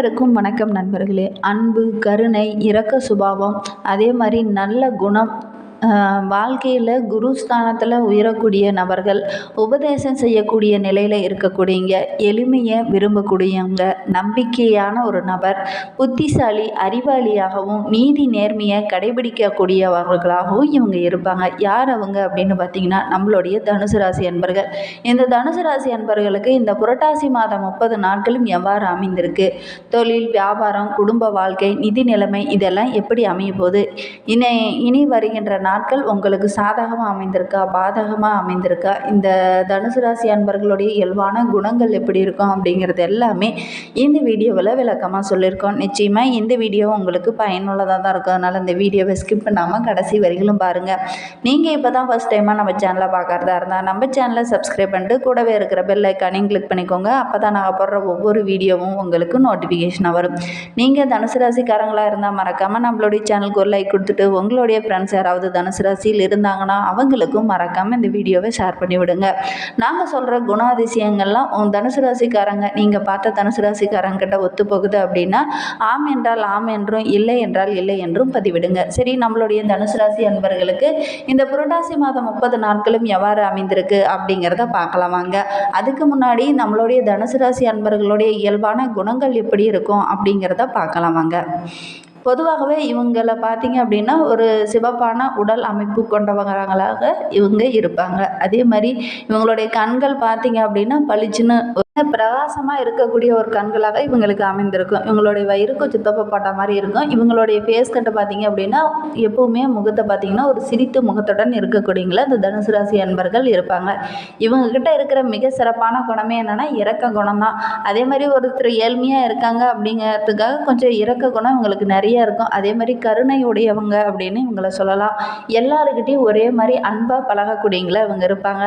அனைவருக்கும் வணக்கம் நண்பர்களே. அன்பு கருணை இரக்க சுபாவம் அதே மாதிரி நல்ல குணம் வாழ்க்கையில் குரு ஸ்தானத்தில் உயரக்கூடிய நபர்கள் உபதேசம் செய்யக்கூடிய நிலையில் இருக்கக்கூடியங்க எளிமையை விரும்பக்கூடியவங்க நம்பிக்கையான ஒரு நபர் புத்திசாலி அறிவாளியாகவும் நீதி நேர்மையை கடைபிடிக்கக்கூடியவர்களாகவும் இவங்க இருப்பாங்க. யார் அவங்க அப்படின்னு பார்த்தீங்கன்னா நம்மளுடைய தனுசு ராசி அன்பர்கள். இந்த தனுசு ராசி அன்பர்களுக்கு இந்த புரட்டாசி மாதம் முப்பது நாட்களும் எவ்வாறு அமைந்திருக்கு? தொழில் வியாபாரம் குடும்ப வாழ்க்கை நிதி நிலைமை இதெல்லாம் எப்படி அமைய போகுது? இனி இனி வருகின்ற நாட்கள் உங்களுக்கு சாதகமாக அமைந்திருக்கா பாதகமாக அமைந்திருக்கா? இந்த தனுசு ராசி அன்பர்களுடைய இயல்பான குணங்கள் எப்படி இருக்கும் அப்படிங்கிறது எல்லாமே இந்த வீடியோவில் விளக்கமாக சொல்லியிருக்கோம். நிச்சயமாக இந்த வீடியோ உங்களுக்கு பயனுள்ளதாக தான் இருக்கும். அதனால் இந்த வீடியோவை ஸ்கிப் பண்ணாமல் கடைசி வரிகளும் பாருங்கள் நீங்கள் இப்போ தான் ஃபஸ்ட் டைமாக நம்ம சேனலை பார்க்குறதா இருந்தால் நம்ம சேனலை சப்ஸ்கிரைப் பண்ணிட்டு கூடவே இருக்கிற பெல் ஐக்கானையும் கிளிக் பண்ணிக்கோங்க. அப்போ தான் நாங்கள் போடுற ஒவ்வொரு வீடியோவும் உங்களுக்கு நோட்டிஃபிகேஷனாக வரும். நீங்கள் தனுசு ராசிக்காரங்களாக இருந்தால் மறக்காமல் நம்மளுடைய சேனலுக்கு ஒரு லைக் கொடுத்துட்டு உங்களுடைய ஃப்ரெண்ட்ஸ் யாராவது தனுசு ராசியில் இருந்தாங்கன்னா அவங்களுக்கும் மறக்காமல் இந்த வீடியோவை ஷேர் பண்ணி விடுங்க நாங்கள் சொல்கிற குணாதிசயங்கள்லாம் தனுசு ராசிக்காரங்க நீங்கள் பார்த்த தனுசு ராசிக்காரங்கிட்ட ஒத்து போகுது அப்படின்னா ஆம் என்றால் ஆம் என்றும் இல்லை என்றால் இல்லை என்றும் பதிவிடுங்க. சரி நம்மளுடைய தனுசு ராசி அன்பர்களுக்கு இந்த புரட்டாசி மாதம் முப்பது நாட்களும் எவ்வாறு அமைந்திருக்கு அப்படிங்கிறத பார்க்கலாம் வாங்க. அதுக்கு முன்னாடி நம்மளுடைய தனுசு ராசி அன்பர்களுடைய இயல்பான குணங்கள் எப்படி இருக்கும் அப்படிங்கிறத பார்க்கலாம் வாங்க. பொதுவாகவே இவங்களை பார்த்தீங்க அப்படின்னா ஒரு சிவப்பான உடல் அமைப்பு கொண்டவங்களாக இவங்க இருப்பாங்க. அதே மாதிரி இவங்களுடைய கண்கள் பார்த்தீங்க அப்படின்னா பளிச்சுன்னு பிரகாசமாக இருக்கக்கூடிய ஒரு கண்களாக இவங்களுக்கு அமைந்திருக்கும் இவங்களுடைய வயிறு கொஞ்சம் தொப்பப்பட்ட மாதிரி இருக்கும். இவங்களுடைய ஃபேஸ் கட்டை பார்த்தீங்க அப்படின்னா எப்பவுமே முகத்தை பார்த்தீங்கன்னா ஒரு சிரித்த முகத்துடன் இருக்கக்கூடியங்கள இந்த தனுசு ராசி அன்பர்கள் இருப்பாங்க. இவங்கக்கிட்ட இருக்கிற மிக சிறப்பான குணமே என்னென்னா இறக்க குணம் தான் அதே மாதிரி ஒருத்தர் ஏழ்மையாக இருக்காங்க அப்படிங்கிறதுக்காக கொஞ்சம் இறக்க குணம் இவங்களுக்கு நிறைய இருக்கும். அதே மாதிரி கருணை உடையவங்க அப்படின்னு இவங்களை சொல்லலாம். எல்லாருக்கிட்டையும் ஒரே மாதிரி அன்பாக பழகக்கூடியங்கள இவங்க இருப்பாங்க.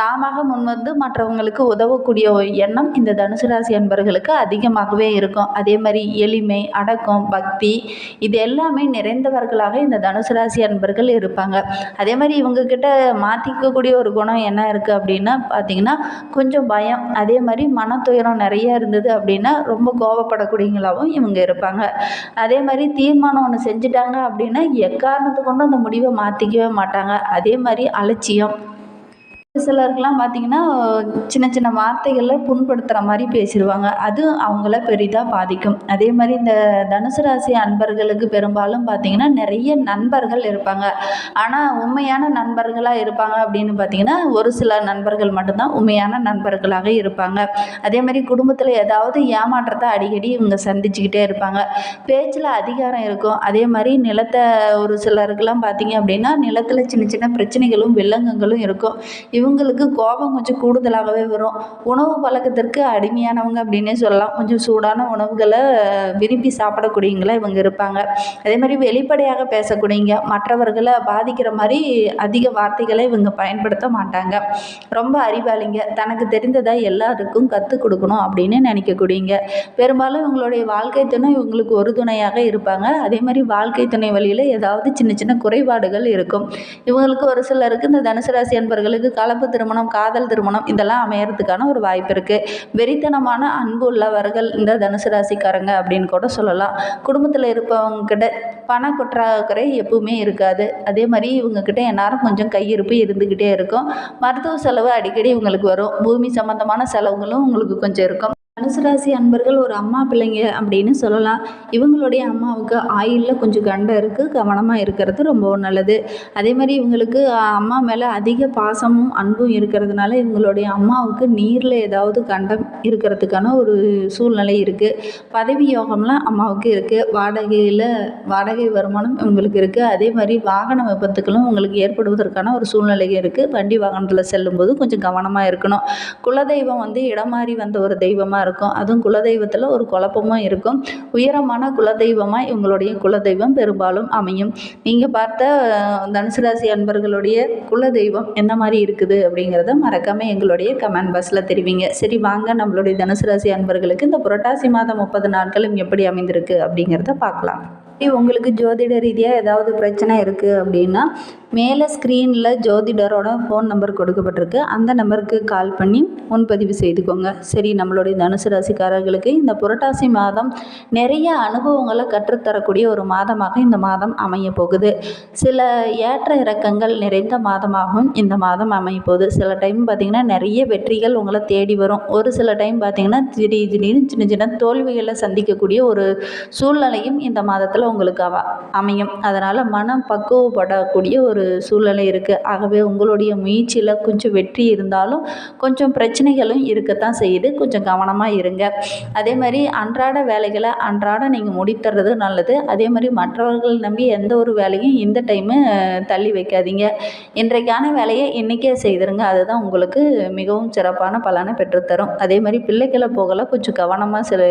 தாமாக முன்வந்து மற்றவங்களுக்கு உதவக்கூடிய எண்ணம் இந்த தனுசு ராசி அன்பர்களுக்கு அதிகமாகவே இருக்கும். அதே மாதிரி எளிமை அடக்கம் பக்தி இது எல்லாமே நிறைந்தவர்களாக இந்த தனுசு ராசி அன்பர்கள் இருப்பாங்க. அதே மாதிரி இவங்கக்கிட்ட மாற்றிக்கக்கூடிய ஒரு குணம் என்ன இருக்குது அப்படின்னா பார்த்திங்கன்னா கொஞ்சம் பயம். அதே மாதிரி மன துயரம் நிறைய இருந்தது அப்படின்னா ரொம்ப கோபப்படக்கூடியவங்களாகவும் இவங்க இருப்பாங்க. அதே மாதிரி தீர்மானம் ஒன்று செஞ்சுட்டாங்க அப்படின்னா எக்காரணத்தை கொண்டு அந்த முடிவை மாற்றிக்கவே மாட்டாங்க. அதே மாதிரி அலட்சியம் சிலருக்கெலாம் பார்த்திங்கன்னா சின்ன சின்ன வார்த்தைகளில் புண்படுத்துகிற மாதிரி பேசிடுவாங்க. அது அவங்கள பெரிதாக பாதிக்கும். அதே மாதிரி இந்த தனுசு ராசி அன்பர்களுக்கு பெரும்பாலும் பார்த்தீங்கன்னா நிறைய நண்பர்கள் இருப்பாங்க. ஆனால் உண்மையான நண்பர்களாக இருப்பாங்க அப்படின்னு பார்த்தீங்கன்னா ஒரு சில நண்பர்கள் மட்டும்தான் உண்மையான நண்பர்களாக இருப்பாங்க. அதே மாதிரி குடும்பத்தில் ஏதாவது ஏமாற்றத்தை அடிக்கடி இவங்க சந்திச்சுக்கிட்டே இருப்பாங்க. பேச்சில் அதிகாரம் இருக்கும். அதே மாதிரி நிலத்தை ஒரு சிலருக்கெல்லாம் பார்த்திங்க அப்படின்னா நிலத்தில் சின்ன சின்ன பிரச்சனைகளும் வில்லங்கங்களும் இருக்கும். இவங்களுக்கு கோபம் கொஞ்சம் கூடுதலாகவே வரும். உணவு பழக்கத்திற்கு அடிமையானவங்க அப்படின்னே சொல்லலாம். கொஞ்சம் சூடான உணவுகளை விரும்பி சாப்பிடக்கூடியவங்களா இவங்க இருப்பாங்க. அதே மாதிரி வெளிப்படையாக பேசக்கூடியவங்க மற்றவர்களை பாதிக்கிற மாதிரி அதிக வார்த்தைகளை இவங்க பயன்படுத்த மாட்டாங்க. ரொம்ப அறிவாளிங்க. தனக்கு தெரிந்ததை எல்லாருக்கும் கற்றுக் கொடுக்கணும் அப்படின்னு நினைக்கக்கூடியங்க பெரும்பாலும் இவங்களுடைய வாழ்க்கை துணை இவங்களுக்கு ஒரு துணையாக இருப்பாங்க. அதே மாதிரி வாழ்க்கை துணை வழியில் ஏதாவது சின்ன சின்ன குறைபாடுகள் இருக்கும். இவங்களுக்கு ஒரு சிலருக்கு இந்த தனுசு ராசி என்பர்களுக்கு கால கலப்பு திருமணம் காதல் திருமணம் இதெல்லாம் அமையறதுக்கான ஒரு வாய்ப்பு இருக்குது வெறித்தனமான அன்பு உள்ளவர்கள் இந்த தனுசு ராசிக்காரங்க அப்படின்னு கூட சொல்லலாம். குடும்பத்தில் இருப்பவங்கக்கிட்ட பண குற்றாக்குறை எப்பவுமே இருக்காது. அதே மாதிரி இவங்கக்கிட்ட எந்நேரம் கொஞ்சம் கையிருப்பு இருந்துக்கிட்டே இருக்கும். மருத்துவ செலவு அடிக்கடி இவங்களுக்கு வரும். பூமி சம்மந்தமான செலவுகளும் உங்களுக்கு கொஞ்சம் இருக்கும். தனுசு ராசி அன்பர்கள் ஒரு அம்மா பிள்ளைங்க அப்படின்னு சொல்லலாம். இவங்களுடைய அம்மாவுக்கு ஆயிலில் கொஞ்சம் கண்டம் இருக்குது கவனமாக இருக்கிறது ரொம்பவும் நல்லது. அதே மாதிரி இவங்களுக்கு அம்மா மேலே அதிக பாசமும் அன்பும் இருக்கிறதுனால இவங்களுடைய அம்மாவுக்கு நீரில் ஏதாவது கண்டம் இருக்கிறதுக்கான ஒரு சூழ்நிலை இருக்குது பதவி யோகம்லாம் அம்மாவுக்கு இருக்குது வாடகையில் வாடகை வருமானம் இவங்களுக்கு இருக்குது அதே மாதிரி வாகன விபத்துக்களும் உங்களுக்கு ஏற்படுவதற்கான ஒரு சூழ்நிலை இருக்குது வண்டி வாகனத்தில் செல்லும்போது கொஞ்சம் கவனமாக இருக்கணும். குலதெய்வம் வந்து இடம் மாறி வந்த ஒரு தெய்வமாக இருக்கும். அதுவும் குலதெய்வத்தில் ஒரு குழப்பமும் இருக்கும். உயரமான குலதெய்வமாக இவங்களுடைய குலதெய்வம் பெரும்பாலும் அமையும். நீங்கள் பார்த்த தனுசு ராசி அன்பர்களுடைய குலதெய்வம் என்ன மாதிரி இருக்குது அப்படிங்கிறத மறக்காமல் எங்களுடைய கமெண்ட் பாக்ஸில் தெரிவிங்க. சரி வாங்க நம்மளுடைய தனுசு ராசி அன்பர்களுக்கு இந்த புரட்டாசி மாதம் முப்பது நாட்களும் எப்படி அமைந்திருக்கு அப்படிங்கிறத பார்க்கலாம். உங்களுக்கு ஜோதிட ரீதியாக ஏதாவது பிரச்சனை இருக்குது அப்படின்னா மேலே ஸ்க்ரீனில் ஜோதிடரோட ஃபோன் நம்பர் கொடுக்கப்பட்டிருக்கு. அந்த நம்பருக்கு கால் பண்ணி முன்பதிவு செய்துக்கோங்க. சரி நம்மளுடைய தனுசு ராசிக்காரர்களுக்கு இந்த புரட்டாசி மாதம் நிறைய அனுபவங்களை கற்றுத்தரக்கூடிய ஒரு மாதமாக இந்த மாதம் அமைய போகுது. சில ஏற்ற இறக்கங்கள் நிறைந்த மாதமாகவும் இந்த மாதம் அமைய போகுது. சில டைம் பார்த்திங்கன்னா நிறைய வெற்றிகள் உங்களை தேடி வரும். ஒரு சில டைம் பார்த்திங்கன்னா திடீர் திடீர்னு சின்ன சின்ன தோல்விகளை சந்திக்கக்கூடிய ஒரு சூழ்நிலையும் இந்த மாதத்தில் உங்களுக்கு அவ அமையும். அதனால் மனம் பக்குவப்படக்கூடிய ஒரு சூழ்நிலை இருக்குது ஆகவே உங்களுடைய முயற்சியில் கொஞ்சம் வெற்றி இருந்தாலும் கொஞ்சம் பிரச்சனைகளும் இருக்கத்தான் செய்யுது. கொஞ்சம் கவனமாக இருங்க. அதே மாதிரி அன்றாட வேலைகளை அன்றாட நீங்கள் முடித்துறது நல்லது. அதே மாதிரி மற்றவர்கள் நம்பி எந்த ஒரு வேலையும் இந்த டைமு தள்ளி வைக்காதீங்க. இன்றைக்கான வேலையை இன்றைக்கே செய்திருங்க. அதுதான் உங்களுக்கு மிகவும் சிறப்பான பலனை பெற்றுத்தரும். அதே மாதிரி பிள்ளைகளை போகல கொஞ்சம் கவனமாக சில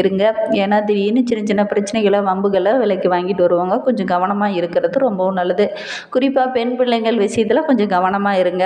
இருங்க. ஏன்னா திடீர்னு சின்ன சின்ன பிரச்சனைகளை பாம்புகளை விலைக்கு வாங்கிட்டு வருவாங்க. கொஞ்சம் கவனமாக இருக்கிறது ரொம்பவும் நல்லது. குறிப்பாக பெண் பிள்ளைங்கள் விஷயத்தில் கொஞ்சம் கவனமாக இருங்க.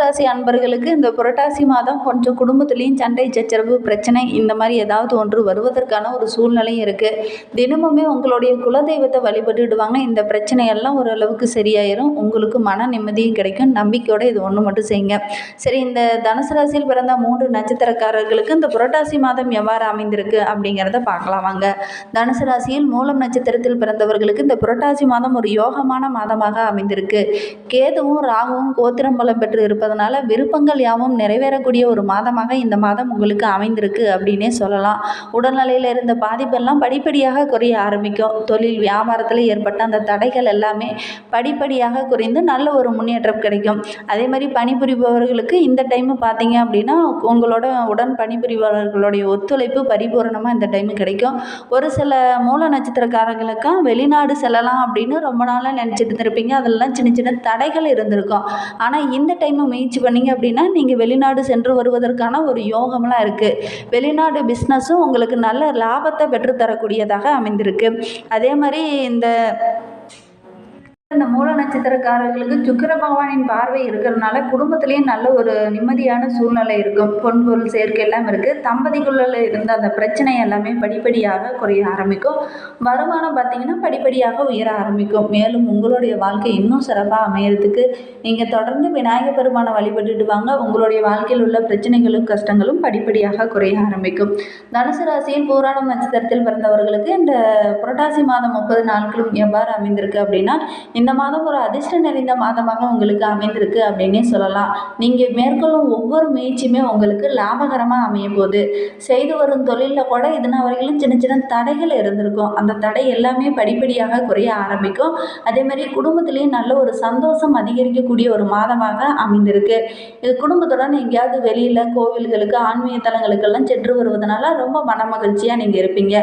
ராசி அன்பர்களுக்கு இந்த புரட்டாசி மாதம் கொஞ்சம் குடும்பத்துலேயும் சண்டை சச்சரவு பிரச்சனை இந்த மாதிரி ஏதாவது ஒன்று வருவதற்கான ஒரு சூழ்நிலையும் இருக்குது தினமுமே உங்களுடைய குலதெய்வத்தை வழிபட்டுடுவாங்க. இந்த பிரச்சனையெல்லாம் ஓரளவுக்கு சரியாயிரும். உங்களுக்கு மன நிம்மதியும் கிடைக்கும். நம்பிக்கையோடு இது ஒன்று மட்டும் செய்யுங்க. சரி இந்த தனுசு ராசியில் பிறந்த மூன்று நட்சத்திரக்காரர்களுக்கு இந்த புரட்டாசி மாதம் எவ்வாறு அமைந்திருக்கு அப்படிங்கிறத பார்க்கலாம் வாங்க. தனுசு ராசியில் மூலம் நட்சத்திரத்தில் பிறந்தவர்களுக்கு இந்த புரட்டாசி மாதம் ஒரு யோகமான மாதமாக அமைந்திருக்கு. கேதுவும் ராகுவும் கோத்திரம் பலம் பெற்று இருப்பதனால விருப்பங்கள் யாவும் நிறைவேறக்கூடிய ஒரு மாதமாக இந்த மாதம் உங்களுக்கு அமைந்திருக்கு அப்படின்னே சொல்லலாம். உடல்நிலையில் இருந்த பாதிப்பெல்லாம் படிப்படியாக குறைய ஆரம்பிக்கும். தொழில் வியாபாரத்தில் ஏற்பட்ட அந்த தடைகள் எல்லாமே படிப்படியாக குறைந்து நல்ல ஒரு முன்னேற்றம் கிடைக்கும். அதே மாதிரி பணிபுரிபவர்களுக்கு இந்த டைமு பார்த்தீங்க அப்படின்னா உங்களோட உடன் பணிபுரிபவர்களுடைய ஒத்துழைப்பு பரிபூரணமாக இந்த டைமு கிடைக்கும். ஒரு சில மூல நட்சத்திரக்காரங்களுக்கும் வெளிநாடு செல்லலாம் அப்படின்னு ரொம்ப நாளாக நினச்சிட்டு இருந்திருப்பீங்க. அதெல்லாம் சின்ன சின்ன தடைகள் இருந்திருக்கும். ஆனால் இந்த டைம் முயற்சி பண்ணிங்க அப்படின்னா நீங்கள் வெளிநாடு சென்று வருவதற்கான ஒரு யோகம்லாம் இருக்குது வெளிநாடு பிஸ்னஸும் உங்களுக்கு நல்ல லாபத்தை பெற்றுத்தரக்கூடியதாக அமைந்திருக்கு. அதே மாதிரி இந்த இந்த மூல நட்சத்திரக்காரர்களுக்கு சுக்கர பகவானின் பார்வை இருக்கிறதுனால குடும்பத்திலேயே நல்ல ஒரு நிம்மதியான சூழ்நிலை இருக்கும். பொன் பொருள் சேர்க்கை எல்லாம் இருக்குது தம்பதிக்குள்ள இருந்த அந்த பிரச்சனை எல்லாமே படிப்படியாக குறைய ஆரம்பிக்கும். வருமானம் பார்த்திங்கன்னா படிப்படியாக உயர ஆரம்பிக்கும். மேலும் உங்களுடைய வாழ்க்கை இன்னும் சிறப்பாக அமையறதுக்கு நீங்கள் தொடர்ந்து விநாயகர் பெருமானை வழிபட்டுட்டு வாங்க. உங்களுடைய வாழ்க்கையில் உள்ள பிரச்சனைகளும் கஷ்டங்களும் படிப்படியாக குறைய ஆரம்பிக்கும். தனுசு ராசியில் பூராடம் நட்சத்திரத்தில் பிறந்தவர்களுக்கு இந்த புரட்டாசி மாதம் முப்பது நாட்களும் எவ்வாறு அமைந்திருக்கு அப்படின்னா இந்த மாதம் ஒரு அதிர்ஷ்டம் நிறைந்த மாதமாக உங்களுக்கு அமைந்திருக்கு அப்படின்னே சொல்லலாம். நீங்கள் மேற்கொள்ளும் ஒவ்வொரு முயற்சியுமே உங்களுக்கு லாபகரமாக அமையும் போது செய்து வரும் தொழிலில் கூட இதனால் வரையிலும் சின்ன சின்ன தடைகள் இருந்திருக்கும். அந்த தடை எல்லாமே படிப்படியாக குறைய ஆரம்பிக்கும். அதே மாதிரி குடும்பத்திலேயும் நல்ல ஒரு சந்தோஷம் அதிகரிக்கக்கூடிய ஒரு மாதமாக அமைந்திருக்கு. இது குடும்பத்துடன் எங்கேயாவது வெளியில் கோவில்களுக்கு ஆன்மீக தலங்களுக்கெல்லாம் சென்று வருவதனால ரொம்ப மன மகிழ்ச்சியாக நீங்கள் இருப்பீங்க.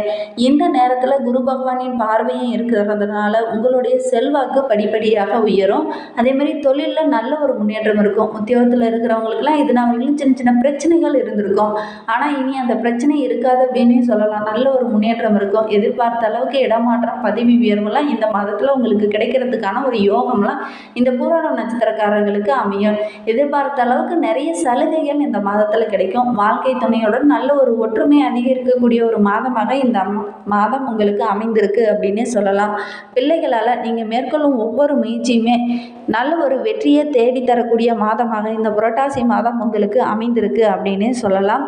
இந்த நேரத்தில் குரு பகவானின் பார்வையும் இருக்கிறதுனால உங்களுடைய செல்வாக்கு படிப்படியாக உயரும். அதே மாதிரி தொழிலில் நல்ல ஒரு முன்னேற்றம் இருக்கும். உத்தியோகத்தில் இருக்கிறவங்களுக்குலாம் இது நான் சின்ன சின்ன பிரச்சனைகள் இருந்திருக்கும். ஆனால் இனி அந்த பிரச்சனை இருக்காது அப்படின்னே சொல்லலாம். நல்ல ஒரு முன்னேற்றம் இருக்கும். எதிர்பார்த்த அளவுக்கு இடமாற்றம் பதவி உயர்வுலாம் இந்த மாதத்தில் உங்களுக்கு கிடைக்கிறதுக்கான ஒரு யோகம்லாம் இந்த பூராடம் நட்சத்திரக்காரர்களுக்கு அமையும். எதிர்பார்த்த அளவுக்கு நிறைய சலுகைகள் இந்த மாதத்தில் கிடைக்கும். வாழ்க்கை துணையுடன் நல்ல ஒரு ஒற்றுமை அதிகரிக்கக்கூடிய ஒரு மாதமாக இந்த மாதம் உங்களுக்கு அமைந்திருக்கு அப்படின்னே சொல்லலாம். பிள்ளைகளால் நீங்கள் மேற்கொள்ளும் ஒவ்வொரு முயற்சியுமே நல்ல ஒரு வெற்றியை தேடித்தரக்கூடிய மாதமாக இந்த புரட்டாசி மாதம் உங்களுக்கு அமைந்திருக்கு அப்படின்னு சொல்லலாம்.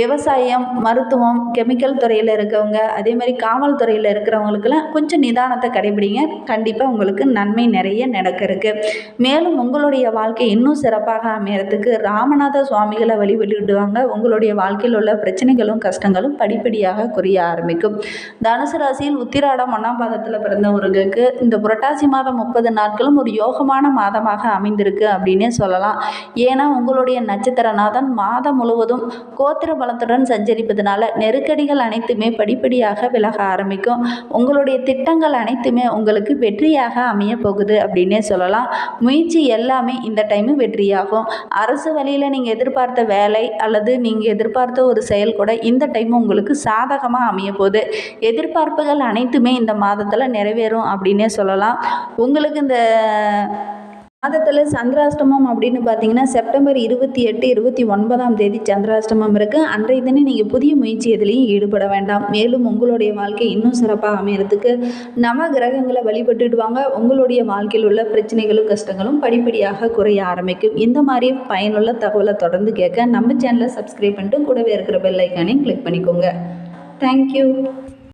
விவசாயம் மருத்துவம் கெமிக்கல் துறையில் இருக்கவங்க அதே மாதிரி காவல்துறையில் இருக்கிறவங்களுக்கெல்லாம் கொஞ்சம் நிதானத்தை கடைபிடிங்க. கண்டிப்பாக உங்களுக்கு நன்மை நிறைய நடக்க இருக்கு மேலும் உங்களுடைய வாழ்க்கை இன்னும் சிறப்பாக அமையறதுக்கு ராமநாத சுவாமிகளை வழிபட்டுடுவாங்க உங்களுடைய வாழ்க்கையில் உள்ள பிரச்சனைகளும் கஷ்டங்களும் படிப்படியாக குறைய ஆரம்பிக்கும். தனுசு ராசியில் உத்திராடம் ஒன்றாம் பாதத்தில் பிறந்தவர்களுக்கு இந்த புரட்டாசி மாதம் முப்பது நாட்களும் ஒரு யோகமான மாதமாக அமைந்திருக்கு அப்படின்னே சொல்லலாம். ஏன்னா உங்களுடைய நட்சத்திரநாதன் மாதம் முழுவதும் கோத்திர பலத்துடன் சஞ்சரிப்பதனால நெருக்கடிகள் அனைத்துமே படிப்படியாக விலக ஆரம்பிக்கும். உங்களுடைய திட்டங்கள் அனைத்துமே உங்களுக்கு வெற்றியாக அமைய போகுது அப்படின்னே சொல்லலாம். முயற்சி எல்லாமே இந்த டைமு வெற்றியாகும். அரசு வழியில் நீங்கள் எதிர்பார்த்த வேலை அல்லது நீங்கள் எதிர்பார்த்த ஒரு செயல் கூட இந்த டைம் உங்களுக்கு சாதகமாக அமைய போகுது. எதிர்பார்ப்புகள் அனைத்துமே இந்த மாதத்தில் நிறைவேறும் அப்படின்னே சொல்லலாம். உங்களுக்கு இந்த மாதத்தில் சந்திராஷ்டமம் அப்படின்னு பார்த்தீங்கன்னா செப்டம்பர் இருபத்தி எட்டு இருபத்தி ஒன்பதாம் தேதி சந்திராஷ்டமம் இருக்குது அன்றைய தினம் நீங்கள் புதிய முயற்சி எதுலேயும் ஈடுபட வேண்டாம். மேலும் உங்களுடைய வாழ்க்கை இன்னும் சிறப்பாக அமையறதுக்கு நவ கிரகங்களை வழிபட்டுட்டு வாங்க உங்களுடைய வாழ்க்கையில் உள்ள பிரச்சனைகளும் கஷ்டங்களும் படிப்படியாக குறைய ஆரம்பிக்கும். இந்த மாதிரி பயனுள்ள தகவலை தொடர்ந்து கேட்க நம்ம சேனலை சப்ஸ்கிரைப் பண்ணிட்டு கூடவே இருக்கிற பெல் ஐக்கானையும் கிளிக் பண்ணிக்கோங்க. தேங்க்யூ